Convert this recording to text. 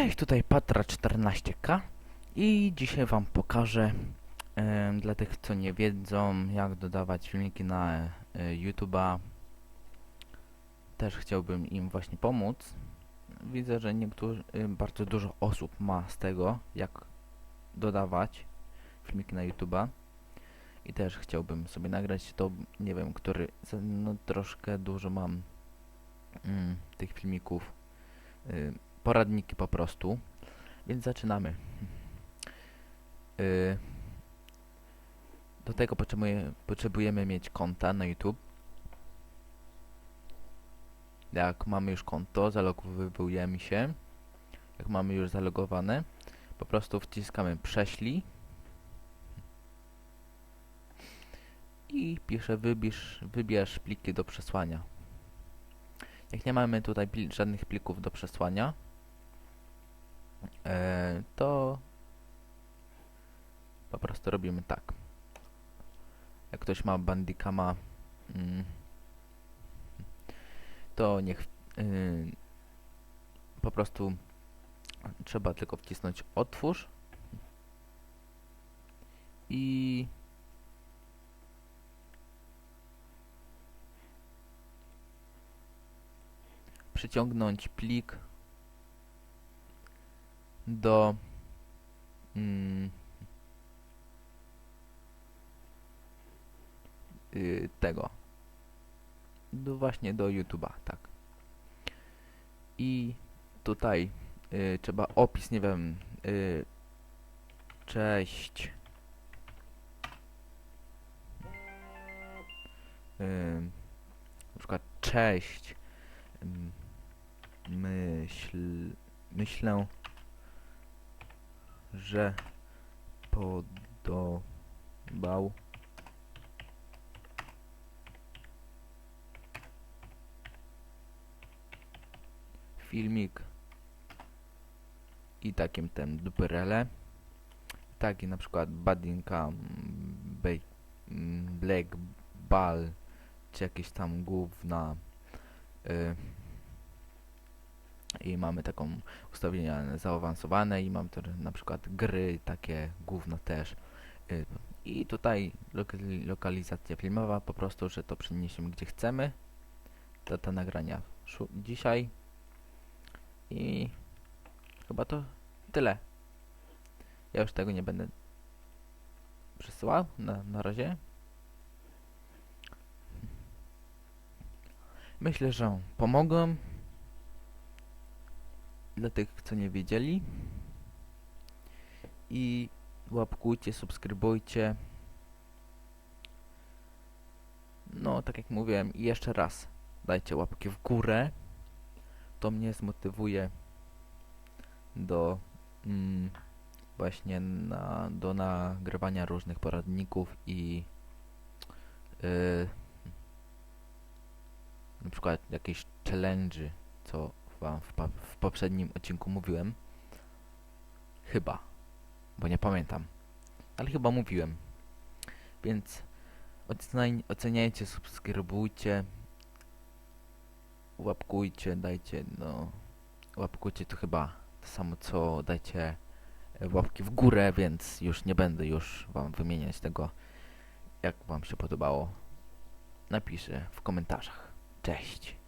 Cześć, tutaj Patra14k i dzisiaj wam pokażę dla tych co nie wiedzą jak dodawać filmiki na e, YouTube'a. Też chciałbym im właśnie pomóc. Widzę, że niektórzy, y, bardzo dużo osób ma z tego jak dodawać filmiki na YouTube'a. I też chciałbym sobie nagrać to nie wiem, który no troszkę dużo mam mm, tych filmików y, poradniki po prostu. Więc zaczynamy. Y, do tego potrzebuje, potrzebujemy mieć konta na YouTube. Jak mamy już konto, zalogowujemy się. Jak mamy już zalogowane, po prostu wciskamy prześlij. I pisze wybierz, wybierz pliki do przesłania. Jak nie mamy tutaj pli żadnych plików do przesłania, to po prostu robimy tak. Jak ktoś ma Bandicama, mm, to niech y, po prostu trzeba tylko wcisnąć otwórz i przyciągnąć plik do mm, y, tego do właśnie do YouTube'a, tak. I tutaj y, trzeba opis, nie wiem, y, cześć. Y, na przykład cześć. Myśl, myślę, że podobał. Filmik i takim tem duperele. Taki na przykład Badinka Black Ball czy jakieś tam gówna y, i mamy taką ustawienia zaawansowane i mam też na przykład gry takie gówno też y, i tutaj lokali lokalizacja filmowa po prostu, że to przeniesiemy gdzie chcemy data nagrania dzisiaj i chyba to tyle. Ja już tego nie będę przesyłał na, na razie. Myślę, że pomogłem dla tych, co nie wiedzieli. I łapkujcie, subskrybujcie. No, tak jak mówiłem, i jeszcze raz dajcie łapki w górę to mnie zmotywuje do mm, właśnie na, do nagrywania różnych poradników i yy, na przykład jakieś challenge'y, co wam w, w poprzednim odcinku mówiłem. Chyba, bo nie pamiętam, ale chyba mówiłem. Więc oceniaj, oceniajcie, subskrybujcie, łapkujcie, dajcie, no, łapkujcie to chyba to samo co dajcie e, łapki w górę, więc już nie będę już wam wymieniać tego, jak wam się podobało. Napiszę w komentarzach. Cześć!